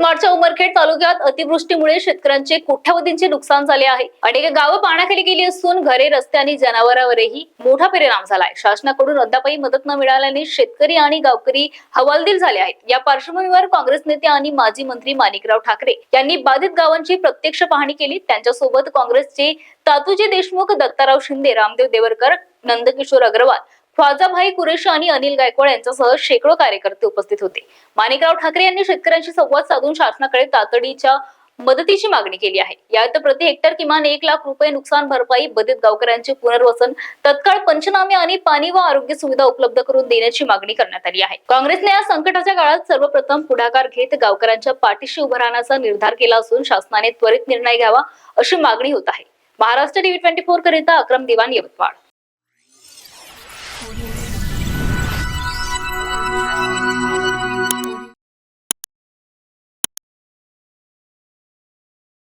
यवतमाळच्या उमरखेड तालुक्यात अतिवृष्टीमुळे शेतकऱ्यांचे कोट्यावधींचे नुकसान झाले आहे. अनेक गावं पाण्याखाली गेली असून घरे रस्ते आणि जनावरांवरही मोठा परिणाम झालाय. शासनाकडून अद्यापही मदत न मिळाल्याने शेतकरी आणि गावकरी हवालदिल झाले आहेत. या पार्श्वभूमीवर काँग्रेस नेते आणि माजी मंत्री माणिकराव ठाकरे यांनी बाधित गावांची प्रत्यक्ष पाहणी केली. त्यांच्यासोबत काँग्रेसचे तातूजी देशमुख दत्ताराव शिंदे रामदेव देवरकर नंदकिशोर अग्रवाल ख्वाजाभाई कुरेशी आणि अनिल गायकवाड यांच्यासह शेकडो कार्यकर्ते उपस्थित होते. माणिकराव ठाकरे यांनी शेतकऱ्यांशी संवाद साधून शासनाकडे तातडीच्या मदतीची मागणी केली आहे. यात प्रति हेक्टर किमान एक लाख रुपये नुकसान भरपाई बधित गावकऱ्यांचे पुनर्वसन तत्काळ पंचनामे आणि पाणी व आरोग्य सुविधा उपलब्ध करून देण्याची मागणी करण्यात आली आहे. काँग्रेसने या संकटाच्या काळात सर्वप्रथम पुढाकार घेत गावकऱ्यांच्या पाठीशी उभं राहण्याचा निर्धार केला असून शासनाने त्वरित निर्णय घ्यावा अशी मागणी होत आहे. महाराष्ट्र टीव्ही ट्वेंटी फोर करिता अक्रम दिवाण यवतमाळ. Audio